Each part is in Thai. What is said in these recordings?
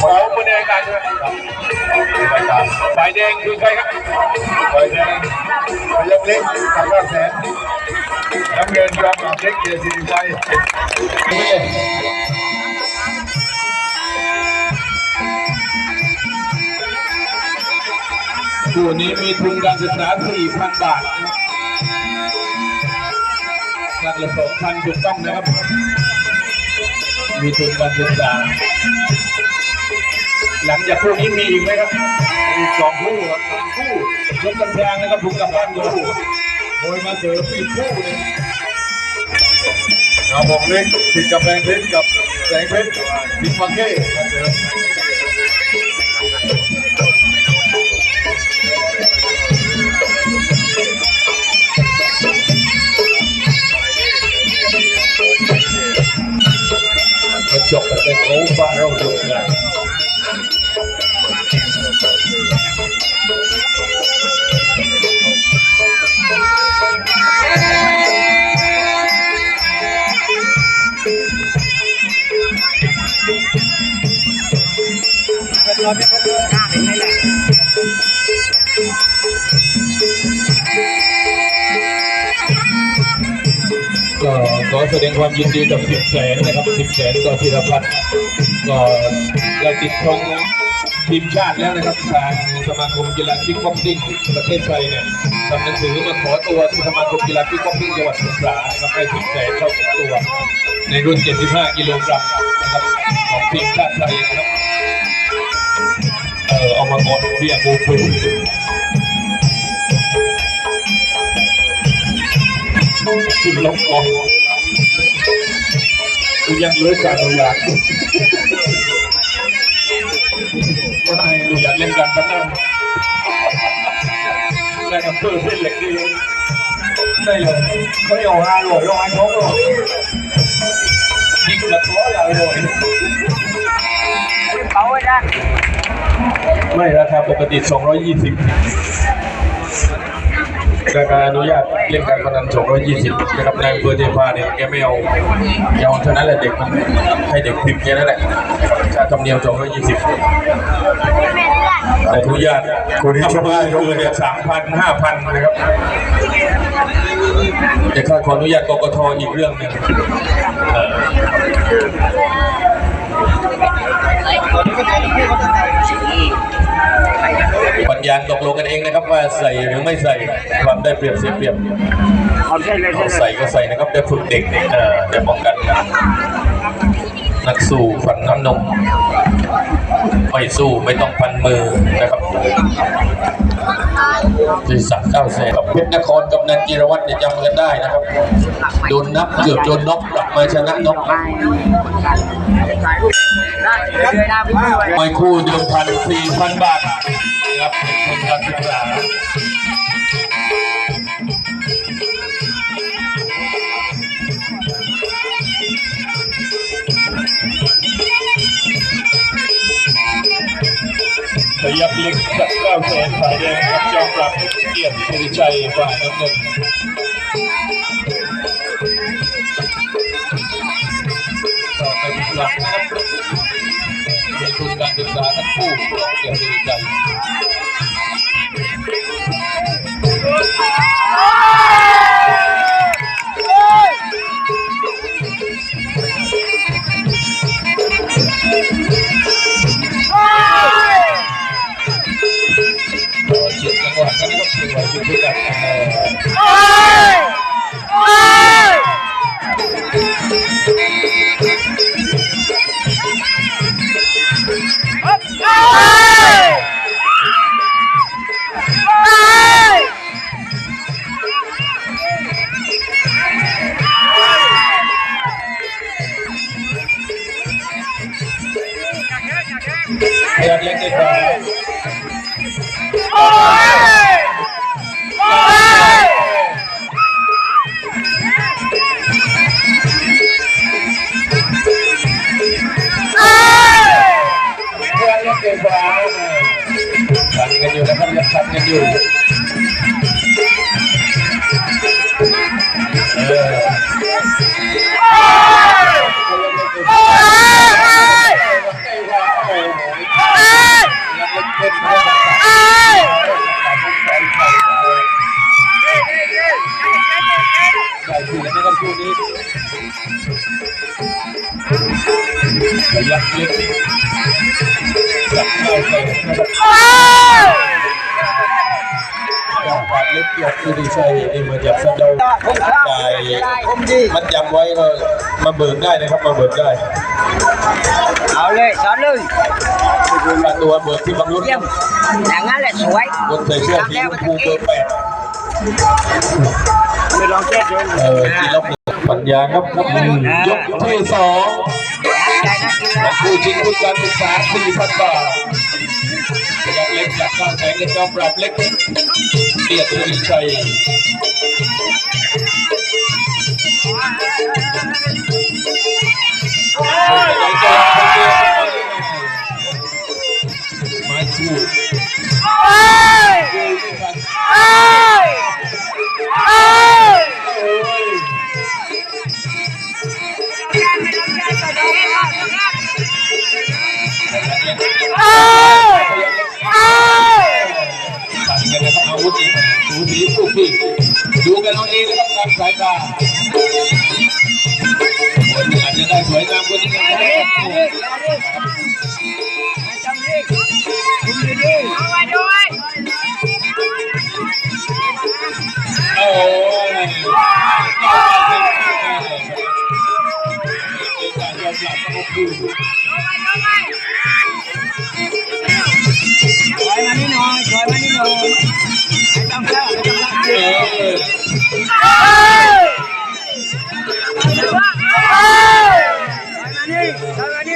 ของมือในรายการใช่ไหมฝ่ายแดงคือใครครับฝ่ายแดงพยักเล็กกับราแสนน้ำเงินยอมกับเล็กเกียรติสิริชัยคู่นี้มีทุนการศึกษา 4,000 บาทหลักละ2,000ถูกต้องนะครับ มีทุนการศึกษา จากคู่นี้มีอีกไหมครับมีสองคู่ครับสามคู่ยกกำแพงนะครับถูกกำแพงอยู่โดยมาเสริมอีกคู่หนึงเอาบอกเล็กติดกำแพงเพชรกับแสงเพชรดิมังเก้มาเสริมจบกันเป็นโอ้บ้าเราดูกัน ก็ขอแสดงความยินดีกับสิบแสนนะครับสิบแสนก็ธีรพัฒน์ก็ได้ติดธง ทีมชาติแล้วนะครับทางสมาคมกีฬาคิกบ็อกซิ่งประเทศไทยเนี่ยทำหนังสือมาขอตัวที่สมาคมกีฬาคิกบ็อกซิ่งจังหวัดสงขลานะครับได้สิบแสนเข้าถึงตัว ในรุ่น 75 กิโลกรัมนะครับของทีมชาติไทยนะครับเออเอามากดเบี้ยบูฟูขึ้นลงกองกูยังเลือการอนุญาตว่า ได้กับเพื่อเส้นเหล็กดีได้เลยเขาเอาห้าหลอยลงไอ้ท้องหลอยยิงกระตัวเราหลอยเขาไว้ด้านไม่ราคาปกติ 220ราคาอนุญาตเล่นการพนัน 220นะครับนายอำเภอเทพาเนี่ยแกไม่เอาแกเอาเท่านั้นแหละเด็กให้เด็กพิมพ์แค่นั้นแหละค่าธรรมเนียม220 แต่อนุญาตคนที่ชอบเกินเนี่ย3,000 5,000นนะครับแต่ค่าขออนุญาตกกทอีกเรื่องหนึงเอ่อปัญญาตกลงกันเองนะครับว่าใส่หรือไม่ใส่ความได้เปรียบเสียเปรียบเขาใส่ก็ใส่นะครับได้ฝึกเด็กเอ่อได้ป้องกันนักสู้ฟันน้ำนม ไม่สู้ไม่ต้องพันมือนะครับที่สักเก้าแสนกับเพชรนครกับนันจิรวัตรเนี่ยจำกันได้นะครับโดนนับเกือบโดนน็อกกลับมาชนะน็อกไปถ่ายรูปได้เรื่อยๆนะพี่ด้วยมวยคู่เดิมพันสี่พันบาทครับ ยับเล็กกับเก้าแสนฝ่ายแดงกับจอมปราบเกียรติสิริชัยฝ่ายน้ำเงินต่อไปที่หลังนะครับเป็นทุนการศึกษาทั้งคู่ของเกียรติสิริชัย กันน เบิกได้นะครับมาเบิกได้เอาเลยสอนเลยค่าตัวเบิกที่บางรุ่นเยี่ยมอย่างนั้นแหละสวยคนใส่เสื้อสีชมพูเบอร์แปดไปลองแก้ดูเออที่ล็อกปัญญาครับยกที่สองใจนักกีฬาผู้ชิงทุนการศึกษา4,000บาทยักษ์เล็กจากข้างแสงกระจอมปราบเล็กเกียรติสุริชัย อ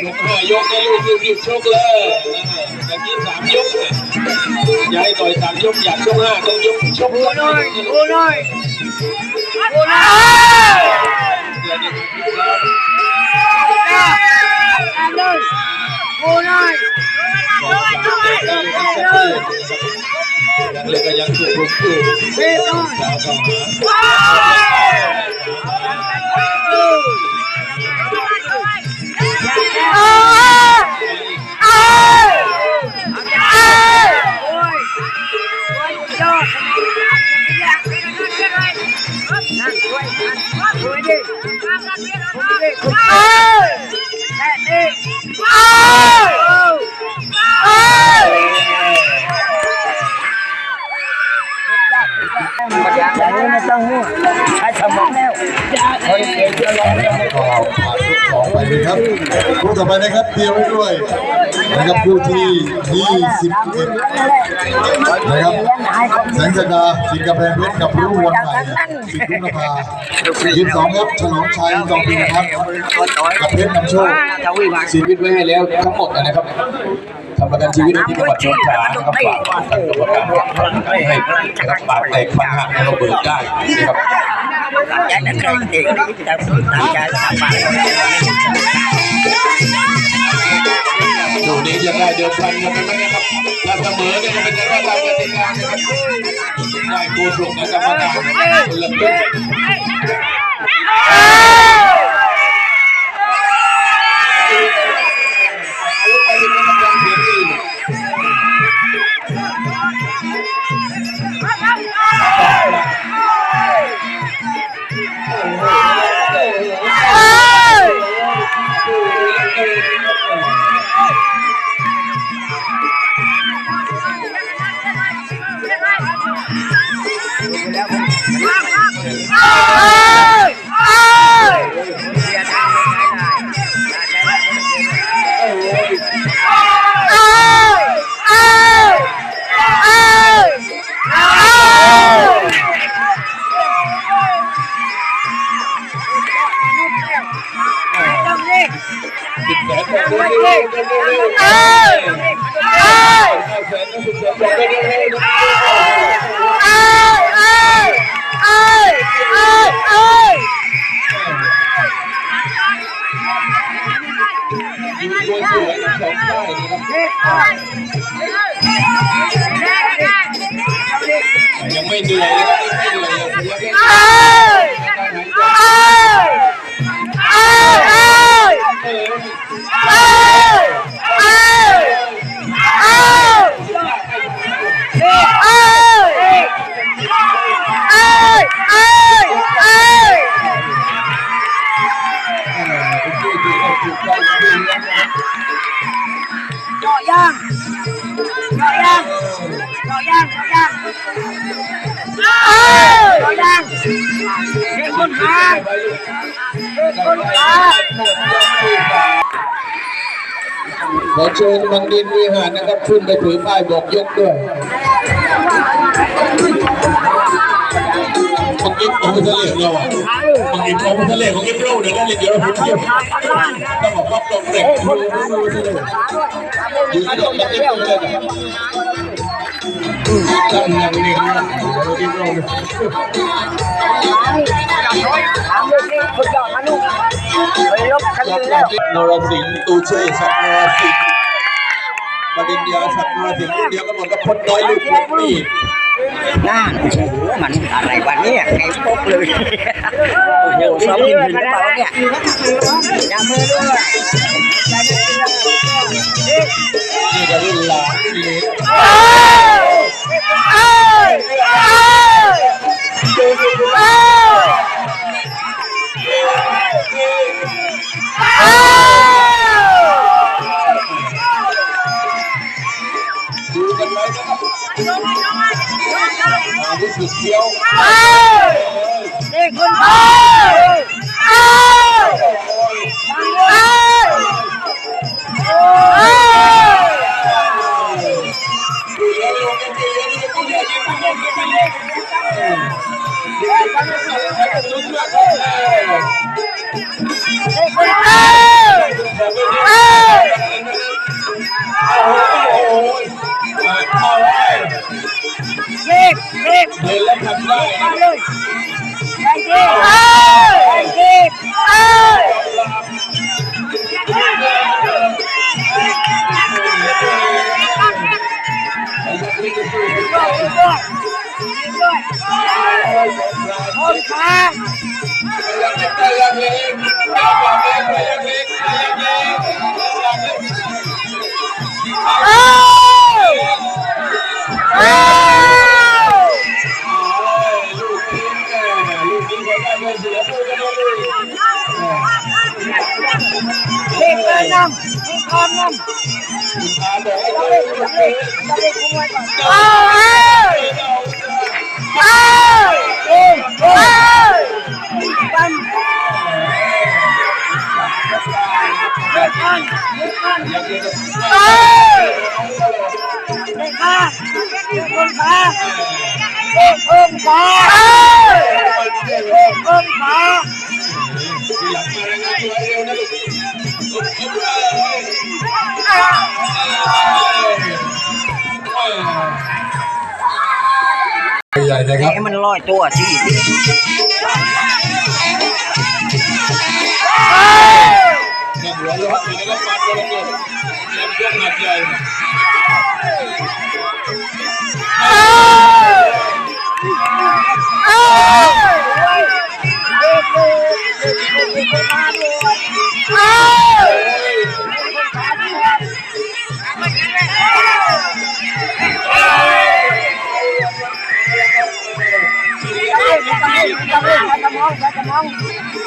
ยมานี่ยกห้ายกนะลูกรีบๆชกเลยตะกี้สามยกเนี่ยอย่าให้ต่อยสามยกอยากชกห้าต้องยกชกดูสักหหน่น่ออยยดูหน่อยดูหน่อยเดี๋ยวนี้ครับอ่านเลยดูหน่อยยังเล็กก็ยังถูกถูกถูกเฮ้ยหน่อย เก่งจะลองแล้วก็ผ่านทุกสองไปเลยครับคู่ต่อไปนะครับเตรียมไว้ด้วยนะครับคู่ที่21นะครับแสงสกาสิงห์กำแพงเพชรกับรุ่งวันใหม่สิงห์รุ่งนภายี่สิบสองครับฉลองชัยจอมพินครับกับเพชรนำโชคจะวิ่งมาชีวิตไว้ให้แล้วทั้งหมดนะครับทำประกันชีวิตที่จังหวัดสงขลานะครับฝากทานกรรมการให้นะครับปากแตกฟันหักให้เราเบิกได้นะครับ ใจนักเตะแต่ตั้งใจทำมาดูนี้จะได้เดิมพันกันไหมนะครับถ้าเสมอเนี่ยจะเป็นการว่าตามกติกานะครับได้โกสุกนะครับมาตามคนละ ครึ่งสิบแสนต่อเร็วๆเร็วๆเร็วๆเร็วๆแสนก็สิบแสนต่อเร็วๆเร็วๆยืนสวยๆทั้งสองฝ่ายนะครับยังไม่เหนื่อยนะครับยังไม่เหนื่อย ขาเด็กคนขาขอเชิญบังดินวิหารนะครับขึ้นไปถือป้ายบอกยกด้วยบังดินของทะเลเราอะบังดินของทะเลของเอฟโรเนี่ยนั่นเลยเดี๋ยวเราพูดเทียบต้องบอกว่าตรงเด็กดูดูดูดูอยู่ที่ตรงนี้เลยตั้งอย่างนี้นะเอฟโรเนี่ย ลบกันเลยแล้วนรสิงห์ตูเช่สักนรสิงห์บดินเดียาสักนรสิงห์เดียวกันหมดกับพลน้อยลูกหลวงนี่น่าโอ้โหมันอะไรวะเนี่ยไงปุ๊บเลยโอ้โหซ้อมยิงถึงหรือเปล่าเนี่ยอย่ามือด้วยนี่ก็รุ่นหลานเล็กดู คนค้าไป เด็กคันเด็กคันอย่างนี้ก็เด็กค้าเด็กคนค้าเด็กคนค้าเด็กคนค้าทีหลังมารายงานตัวเร็วนะลูกใหญ่นะครับ ให้มันลอยตัวสิ หัวเราะอยู่ในรถบัสก็แล้วกันเรียนเครื่องหัดใหญ่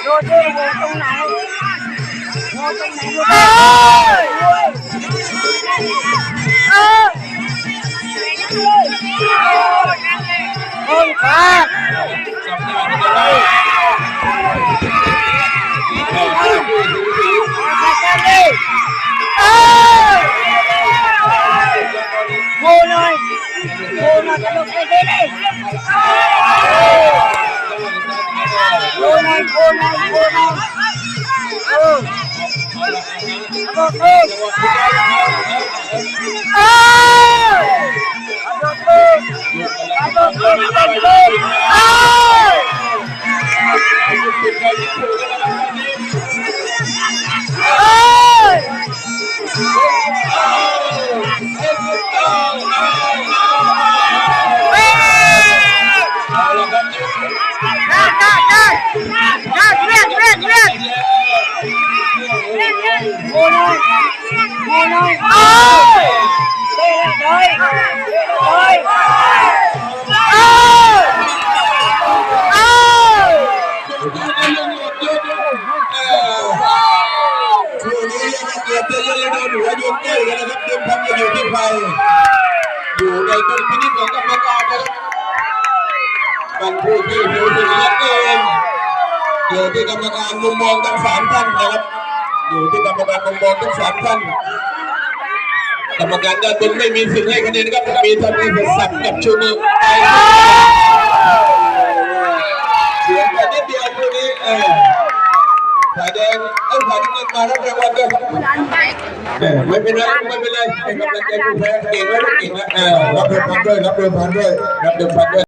ดูดิดูตรงไหนดูตรงไหนดูคนขาโง่หน่อยโง่หน่ อยกระโดดไปดิ ยู่ที่ใครอยู่ในดุลพินิจของกรรมการนะครับมันผู้ที่รู้สึกเหลือเกินอยู่ที่กรรมการมุมมองทั้งสามท่านนะครับ อยู่ที่กรรมการมุมมองทั้งสามท่านกรรมการด้านบนไม่มีสิทธิ์ให้คะแนนนะครับมีท่านนี้สักดิ์กับชูมือไปเสียงแค่นิดเดียวคู่นี้เออฝ่ายแดงเอ้ยฝ่ายน้ำเงินมารับรางวัลด้วยเออไม่เป็นไรไม่เป็นไรให้กำลังใจผู้แพ้เก่งแล้วเก่งแล้วเออรับเดิมพันด้วยรับเดิมพันด้วยรับเดิมพันด้วย